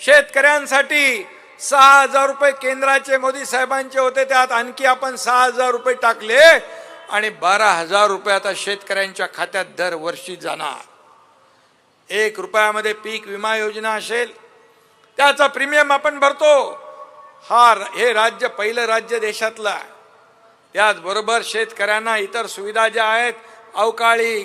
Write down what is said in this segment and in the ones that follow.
शेतकऱ्यांसाठी सहा हजार रुपये केंद्राचे मोदी साहेबांचे होते त्यात आणखी आपण सहा हजार रुपये टाकले आणि बारा हजार रुपये आता शेतकऱ्यांच्या खात्यात दरवर्षी जाणार. एक रुपयामध्ये पीक विमा योजना असेल त्याचा प्रीमियम आपण भरतो. हा हे राज्य पहिलं राज्य देशातलं त्याचबरोबर शेतकऱ्यांना इतर सुविधा ज्या आहेत अवकाळी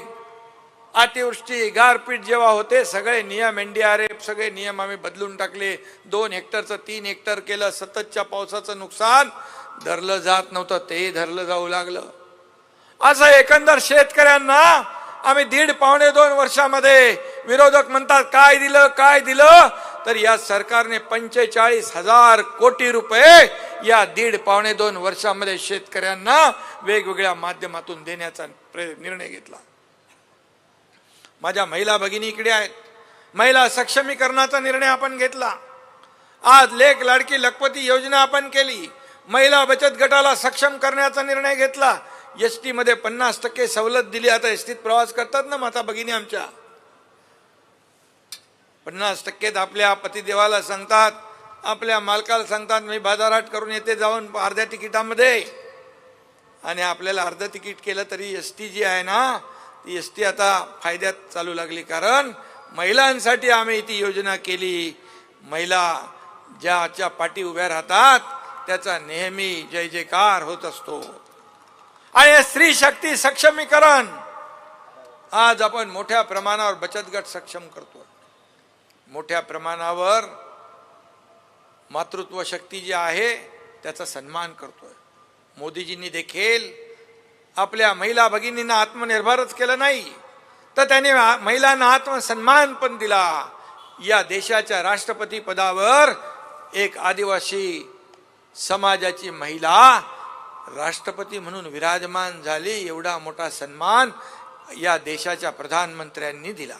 अतिवृष्टी गारपीट जेव्हा होते सगळे नियम एन डी आर एफ सगळे नियम आम्ही बदलून टाकले. दोन हेक्टरचं तीन हेक्टर केलं सततच्या पावसाचं नुकसान. धरलं जात नव्हतं तेही धरलं जाऊ लागलं. असं एकंदर शेतकऱ्यांना आम्ही दीड पावणे दोन वर्षामध्ये विरोधक म्हणतात काय दिलं काय दिलं? तर या सरकारने पंचेचाळीस हजार कोटी रुपये या दीड पावणे दोन वर्षामध्ये शेतकऱ्यांना वेगवेगळ्या माध्यमातून देण्याचा निर्णय घेतला. माझ्या महिला भगिनी इकडे आहेत. महिला सक्षमीकरणाचा निर्णय आपण घेतला. आज लेख लाडकी लखपती योजना आपण केली. महिला बचत गटाला सक्षम करण्याचा निर्णय घेतला. एस टीमध्ये पन्नास टक्के सवलत दिली. आता एस टीत प्रवास करतात ना माता भगिनी आमच्या. पन्नास टक्केत आपल्या पतिदेवाला सांगतात. आपल्या मालकाला सांगतात मी बाजारात करून येते जाऊन अर्ध्या तिकिटामध्ये. आणि आपल्याला अर्धं तिकीट केलं तरी एस टी जी आहे ना ती एस टी आता फायद्यात चालू लागली कारण महिलांसाठी आम्ही ती योजना केली. महिला ज्याच्या पाठी उभ्या राहतात त्याचा नेहमी जय जयकार होत असतो. आणि स्त्री शक्ती सक्षमीकरण. आज आपण मोठ्या प्रमाणावर बचत गट सक्षम करतो मोठ्या प्रमाणावर मातृत्व शक्ती जी आहे त्याचा सन्मान करतोय. मोदीजींनी देखील आपल्या महिला भगिनींना आत्मनिर्भरच केलं नाही तर त्याने महिलांना आत्मसन्मान पण दिला. या देशाच्या राष्ट्रपती पदावर एक आदिवासी समाजाची महिला राष्ट्रपती म्हणून विराजमान झाली एवढा मोठा सन्मान या देशाच्या प्रधानमंत्र्यांनी दिला.